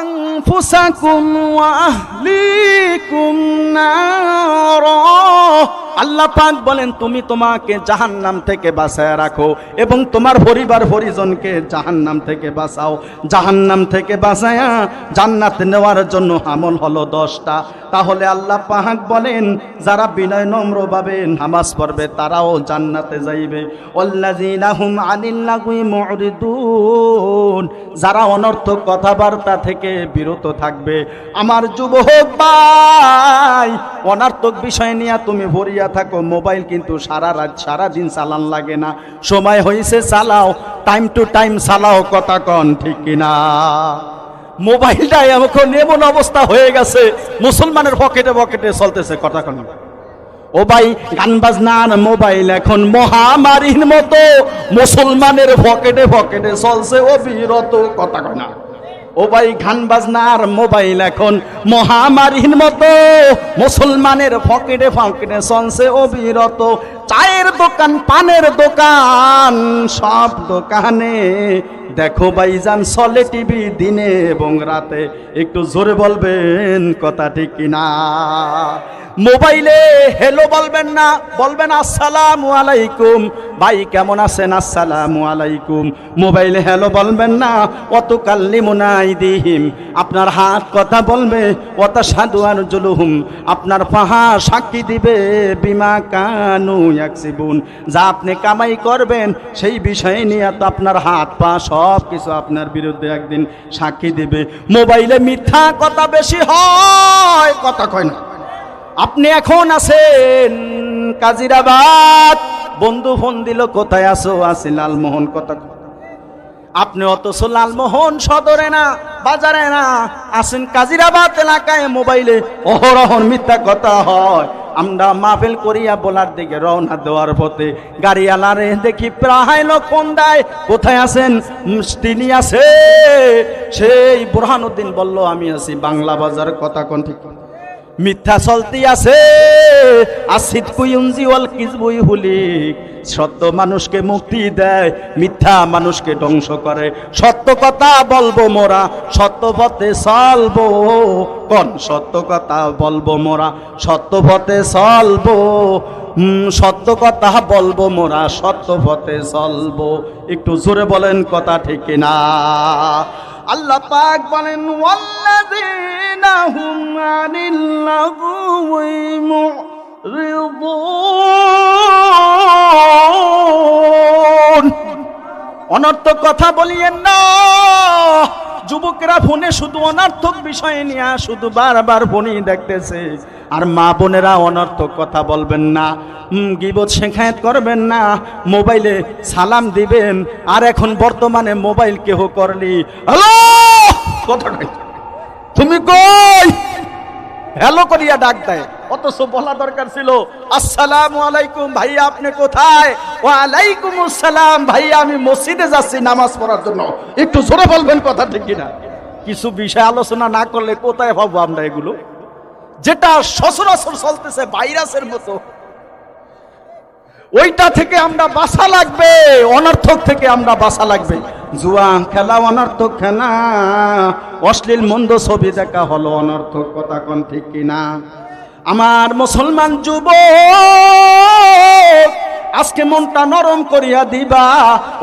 أنفسكم وأهليكم نارا. আল্লাহ পাক বলেন, তুমি তোমাকে জাহান্নাম থেকে বাঁচায় রাখো এবং তোমার পরিবার পরিজনকে জাহান্নাম থেকে বাঁচাও। জাহান্নাম থেকে বাঁচায়া জান্নাত নেওয়ার জন্য আমল হলো দশটা। তাহলে আল্লাহ পাহাক বলেন, যারা বিনয় নম্রভাবে নামাজ পড়বে তারাও জান্নাতে যাইবে। যারা অনর্থক কথাবার্তা থেকে বিরত থাকবে। আমার যুবক ভাই, অনার্থক বিষয় নিয়ে তুমি ভরিয়া থাকো, মোবাইল কিন্তু সারা রাত সারা দিন চালান লাগে না। সময় হয়েছে চালাও টাইম টু টাইম চালাও কথা কন, ঠিক কিনা মোবাইলটা এখন এমন অবস্থা হয়ে গেছে, মুসলমানের পকেটে পকেটে চলতেছে কথা কন। ও ভাই, গান বাজনার মোবাইল এখন মহামারীর মতো, মুসলমানের পকেটে পকেটে চলছে অবিরত কথা কয় না ও ভাই গান বাজনার মোবাইল এখন। মহামারীর মতো মুসলমানের ফকেটে ফকেটে চলছে অবিরত। চায়ের দোকান, পানের দোকান, সব দোকানে। দেখো ভাইজান, চলে টিভি দিনে এবং রাতে। একটু জোরে বলবেন কথাটি কিনা? মোবাইলে হেলো বলবেন না। বলবেন, আসসালামু আলাইকুম। ভাই, কেমন আছেন? আসসালামু আলাইকুম। মোবাইলে হেলো বলবেন না। অত কাল্লিমুনাই দিহিম আপনার হাত কথা বলবে অত সাধু আর জুলুহুম আপনার পাহা সাক্ষী দিবে, বিমা কানু এক ইয়াকসিবুন। যা আপনি কামাই করবেন, সেই বিষয়ে নিয়ে তো আপনার হাত পা সব কিছু আপনার বিরুদ্ধে একদিন সাক্ষী দিবে। মোবাইলে মিথ্যা কথা বেশি হয়, কথা কয় না। আপনি এখন আছেন কাজিরাবাদ। বন্ধু ফোন দিল, কোথায় আসো আসি লালমোহন কথা আপনি অথচ লালমোহন সদরে না, বাজারে না আসেন কাজিরাবাদ এলাকায় মোবাইলে। অহরহর মিথ্যা কথা হয়। আমরা মাহফিল করিয়া বলার দিকে রওনা দেওয়ার পথে গাড়ি আলারে দেখি প্রায় লোক ফোন দেয়, কোথায় আছেন? তিনি আছে। সেই বুরহানুদ্দিন বলল, আমি আছি বাংলা বাজার কথা কোন ঠিক মিথ্যা চলতি আছে। আসিদ কুইউনজি ওয়াল কিজবুই হুলিক সত্য মানুষকে মুক্তি দেয়, মিথ্যা মানুষকে ধ্বংস করে। সত্য কথা বলব মোরা, সত্য পথে চলবো। কোন সত্য কথা বলব মোরা, সত্য পথে চলবো? সত্য কথা বলব মোরা, সত্য পথে চলবো। একটু জোরে বলেন কথা ঠিক না আল্লাহ পাক বলেন ওয়াল্লাযীনা হুম আনিল লাগুই মুরিদুন। অনর্থক কথা বলিয়েন না। যুবকেরা ফোনে শুধু অনর্থক বিষয় নিয়ে শুধু বারবার ফোনই দেখতেছে। আর মা বোনেরা অনর্থক কথা বলবেন না। গিবত শেখায়ত করবেন না। মোবাইলে সালাম দিবেন। আর এখন বর্তমানে মোবাইল কেহ করলি? হ্যালো? তুমি কই? হ্যালো করিয়া ডাক দেয়। অথচ বলা দরকার ছিল, আসসালামু আলাইকুম ভাইয়া, আপনি কোথায়? ও আলাইকুম আসসালাম ভাইয়া, আমি মসজিদে যাচ্ছি নামাজ পড়ার জন্য। একটু জোরে বলবেন কথা ঠিক কিনা? কিছু বিষয় আলোচনা না করলে কোথায় পাবো আমরা এগুলো? যেটা সচরাচর চলতেছে ভাইরাসের মতো। ওইটা থেকে আমরা বাসা লাগবে, অনর্থক থেকে আমরা বাসা লাগবে। জুয়া খেলা অনর্থক খেলা, অশ্লীল মন্দ ছবি দেখা হলো অনর্থক, কথা কোন ঠিক কিনা? আমার মুসলমান যুব আজকে মনটা নরম করিয়া দিবা।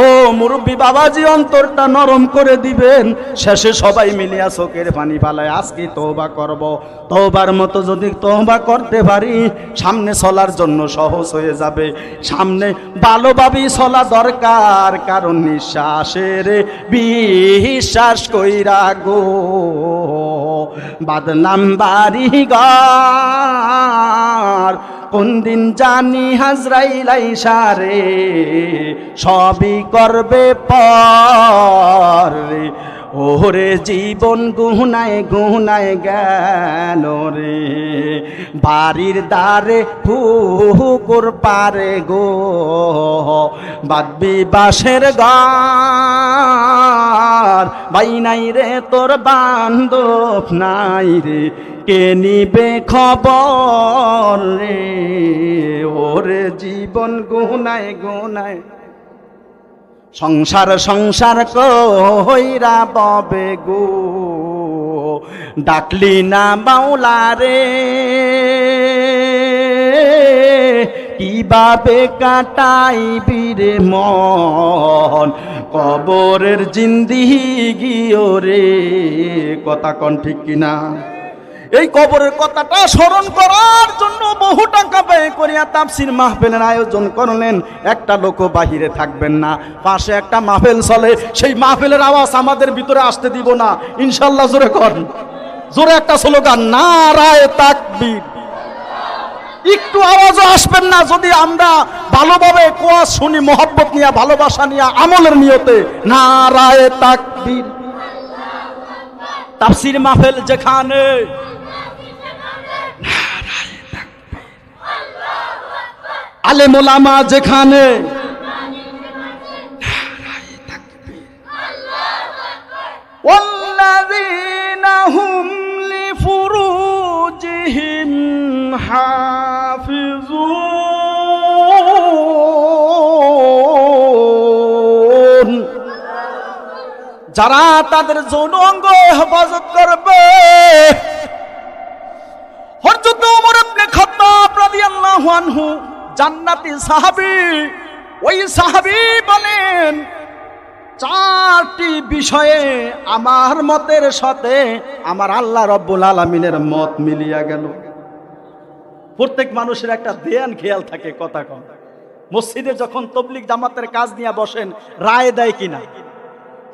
ও মুরব্বী বাবাজি, অন্তরটা নরম করে দিবেন। শেষে সবাই মিলিয়া চোখের পানি পালায় আজকে তওবা করব। তওবার মতো যদি তওবা করতে পারি, সামনে চলার জন্য সহজ হয়ে যাবে। সামনে ভালোভাবে চলা দরকার, কারণ নিঃশ্বাসের বিশ্বাস কইরা গো। বাদলাম বাড়ি গার কোন দিন জানি হাজরাইলাই সারে সবই করবে পর ওরে জীবন গুহনায় গুহনায় গেল রে, বাড়ির দ্বারে পুকুর পারে গো বাদবি বাসের গার বাই নাই রে, তোর বান্ধব নাই রে কে নিবে খবর রে? ওরে জীবন গুনায় গুনায়। সংসার সংসার কইরা ববে গো। ডাকলি না বাউলা রে। কীভাবে কাটাই বীরে মন? কবরের জিন্দিগিও রে। কথা কন ঠিক কিনা? এই কবরের কথাটা স্মরণ করার জন্য বহু টাকা ব্যয় করিয়া তাপসির মাহফিলের আয়োজন করলেন। একটা লোক বাহিরে থাকবেন না। পাশে একটা মাহফিল চলে। সেই মাহফিলের আওয়াজ আমাদের ভিতরে আসতে দিব না। ইনশাল্লাহ জোরে কর জোরে একটা স্লোগান না রায় তাকবীর। একটু আওয়াজও আসবেন না যদি আমরা ভালোভাবে কোয়াজ শুনি, মোহব্বত নিয়ে, ভালোবাসা নিয়ে, আমলের নিয়তে। না রায় তাকবীর। তাফসির মাহফিল যেখানে আলেমোলামা যেখানে والذين هم لفروجهم حافظون যারা তাদের যৌন অঙ্গ হেফাজত করবে হযরত ওমর ইবনে খাত্তাব রাদিয়াল্লাহু আনহু জান্নাতি সাহাবী, ওই সাহাবী বলেন, চারটি বিষয়ে আমার মতের সাথে আমার আল্লাহ রব্বুল আলমিনের মত মিলিয়া গেল। প্রত্যেক মানুষের একটা দেয়ান খেয়াল থাকে কথা কম মসজিদে যখন তবলিক জামাতের কাজ নিয়ে বসেন, রায় দেয় কিনা?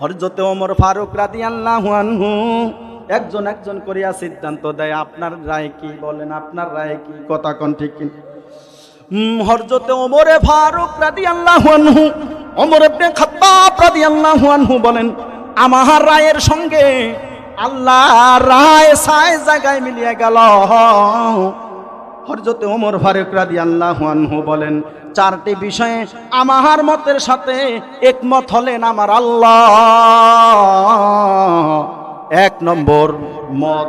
হরজতে ওমর ফারুক রাদি আল্লাহ একজন একজন করিয়া সিদ্ধান্ত দেয়, আপনার রায় কি? বলেন, আপনার রায় কি? কথা কন ঠিক কিনা? হরজতে ওমরে ফারুক রাদি আল্লাহ ওমর ইবনে খাত্তাব রাদিয়াল্লাহু আনহু বলেন আমার রায়ের সঙ্গে আল্লাহ রায় সায় জায়গায় মিলিয়ে গেল। হরজতে ওমর ফারুক রাদিয়াল্লাহু আনহু বলেন, চারটি বিষয়ে আমার মতের সাথে একমত হলেন আমার আল্লাহ। এক নম্বর মত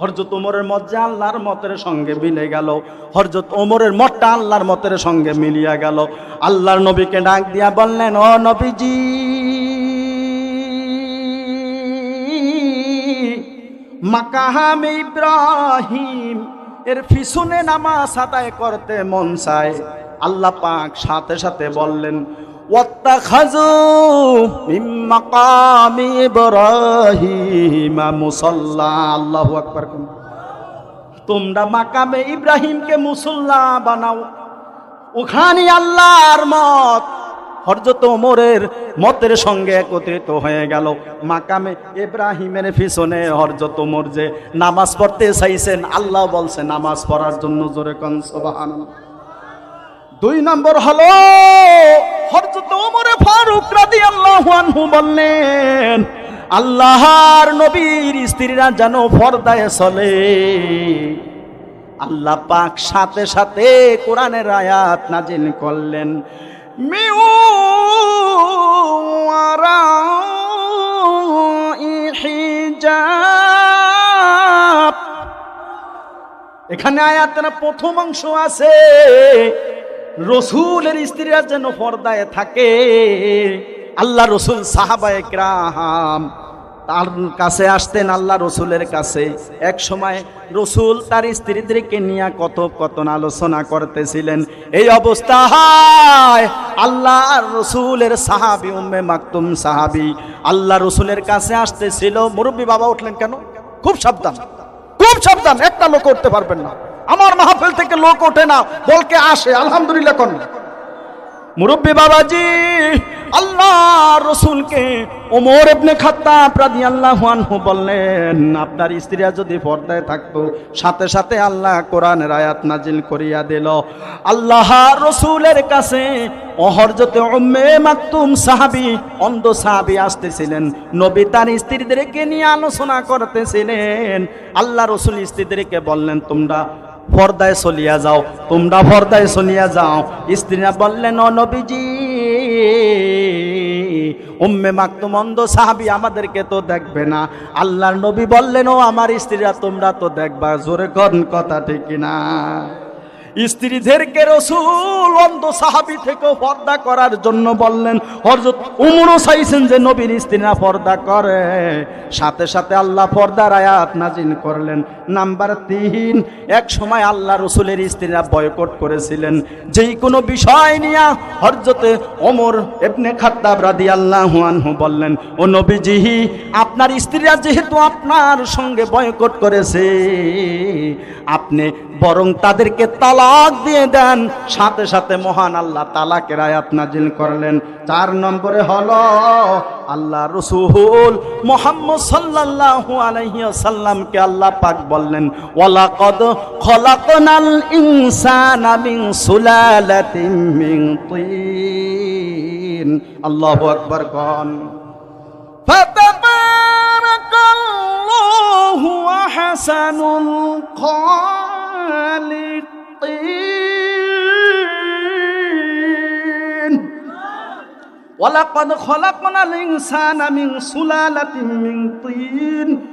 হরজত ওমরের মত যে আল্লাহর মতের সঙ্গে মিলে গেল। হরজত ওমরের মতটা আল্লাহর মতের সঙ্গে মিলিয়া গেল। আল্লাহর নবীকে ডাক দিয়া বললেন, ও নবীজি, মাকাহাম ইব্রাহিম, এর পিছনে নামাজ আদায় করতে মন চায়। আল্লাহ পাক সাথে সাথে বললেন واتخذوا من مقام إبراهيم مصلى الله أكبر তোমরা মাকামে ইব্রাহিমকে মুসল্লা বানাও ওখানে আল্লাহর মত হরজত ওমরের মতের সঙ্গে একত্রিত হয়ে গেল মাকামে ইব্রাহিমের পিছনে হরজত ওমর যে নামাজ পড়তে চাইছেন আল্লাহ বলছে নামাজ পড়ার জন্য জোরে কন সুবহানাল্লাহ দুই নম্বর হলো ফারুক রাদিয়াল্লাহু আনহু বললেন, আল্লাহর নবীর স্ত্রীরা যেন পর্দায় চলে। আল্লাহ পাক সাথে সাথে কোরআনের আয়াত নাজিল করলেন এখানে আয়াতের প্রথম অংশ আছে রসুলের স্ত্রীরা যেন পর্দায় থাকে। আল্লাহ রসুল সাহাবায়ে ক্রাহাম তার কাছে আসতেন, আল্লাহ রসুলের কাছে। এক সময় রসুল তার স্ত্রীদেরকে নিয়ে কত কথন আলোচনা করতেছিলেন। এই অবস্থায় আল্লাহ রসুলের সাহাবি, উম্মে মাকতুম সাহাবি, আল্লাহ রসুলের কাছে আসতেছিল। মুরব্বী বাবা উঠলেন, কেন? খুব সাবধান খুব সাবধান, একটা লোক উঠতে পারবেন না। আমার মাহফিল থেকে লোক ওঠে না, বলকে আসে, আলহামদুলিল্লাহ কন। মুরব্বী বাবাজি আল্লাহ রসুলকে ওমর ইবনে খাত্তাব রাদিয়াল্লাহু আনহু বললেন, আপনার স্ত্রীরা যদি পর্দায় থাকতো, সাথে সাথে আল্লাহ কোরআনের আয়াত নাজিল করিয়া দিল। আল্লাহ রসুলের কাছে অহরজতে উম্মে মাকতুম সাহাবী, অন্ধ সাহাবী আসতেছিলেন। নবী তার স্ত্রীদেরকে নিয়ে আলোচনা করতেছিলেন। আল্লাহ রসুল স্ত্রীদেরকে বললেন, তোমরা পর্দায় চলিয়া যাও, তোমরা পর্দায় চলিয়া যাও। স্ত্রীরা বললেন নবীজি, উম্মে মাকতু মন্দ সাহাবি আমাদেরকে তো দেখবে না। আল্লাহর নবী বললেন, ও আমার স্ত্রীরা, তোমরা তো দেখবা, জোরে কন কথা ঠিক না স্ত্রীদেরকে রসুল অন্ধ সাহাবি থেকে পর্দা করার জন্য বললেন হরজত উমরও চাইছেন যে নবীর স্ত্রীরা পর্দা করে, সাথে সাথে আল্লাহ পর্দার আয়াত নাজিল করলেন। নাম্বার তিন, এক সময় আল্লাহ রসুলের স্ত্রীরা বয়কট করেছিলেন। যেই কোনো বিষয় নিয়ে হরজতে ওমর এবনে খাত্তাব রাদি আল্লাহ আনহু বললেন, ও নবীজিহি আপনার স্ত্রীরা যেহেতু আপনার সঙ্গে বয়কট করেছে, আপনি বরং তাদেরকে তালাক দিয়ে দেন। সাথে সাথে মহান আল্লাহ তালাকের আয়াত নাজিল করলেন। চার নম্বরে হল, আল্লাহ রসুল মোহাম্মদ সাল্লাহ আলহিয়াল্লামকে আল্লাহ পাক বললেন ওলাকদ খলাকনাল ইনসান মিন সুলালাতিন কন। হাসানুল আহসানুল ولقد خلقنا الإنسان من سلالة من طين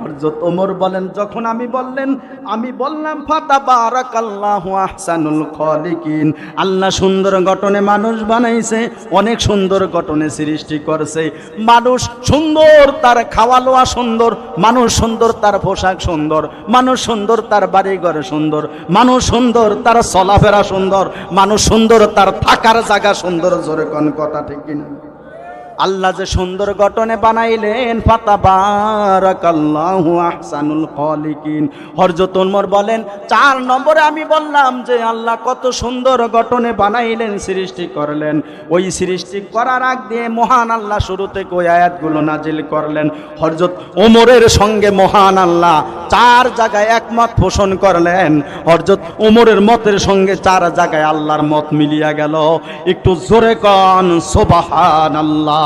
হরজত ওমর বলেন, যখন আমি বললেন, আমি বললাম, ফাতা বারাকাল্লাহু আহসানুল খালিকিন। আল্লাহ সুন্দর গঠনে মানুষ বানাইছে, অনেক সুন্দর গঠনে সৃষ্টি করছে। মানুষ সুন্দর, তার খাওয়া লোয়া সুন্দর, মানুষ সুন্দর, তার পোশাক সুন্দর, মানুষ সুন্দর, তার বাড়িঘর সুন্দর, মানুষ সুন্দর, তার চলাফেরা সুন্দর, মানুষ সুন্দর, তার থাকার জায়গা সুন্দর, জোরে কোন কথা ঠিক কিনা? আল্লাহ যে সুন্দর গঠনে বানাইলেন ফাতা বারাকাল্লাহু আহসানুল খালিকিন। হযরত ওমর বলেন, চার নম্বরে আমি বললাম যে আল্লাহ কত সুন্দর গঠনে বানাইলেন, সৃষ্টি করলেন। ওই সৃষ্টি করার আগ দিয়ে মহান আল্লাহ শুরু থেকে ওই আয়াতগুলো নাজিল করলেন। হযরত ওমরের সঙ্গে মহান আল্লাহ চার জায়গায় একমত পোষণ করলেন। হযরত ওমরের মতের সঙ্গে চার জায়গায় আল্লাহর মত মিলিয়া গেল। একটু জোরে কন, সুবহানাল্লাহ।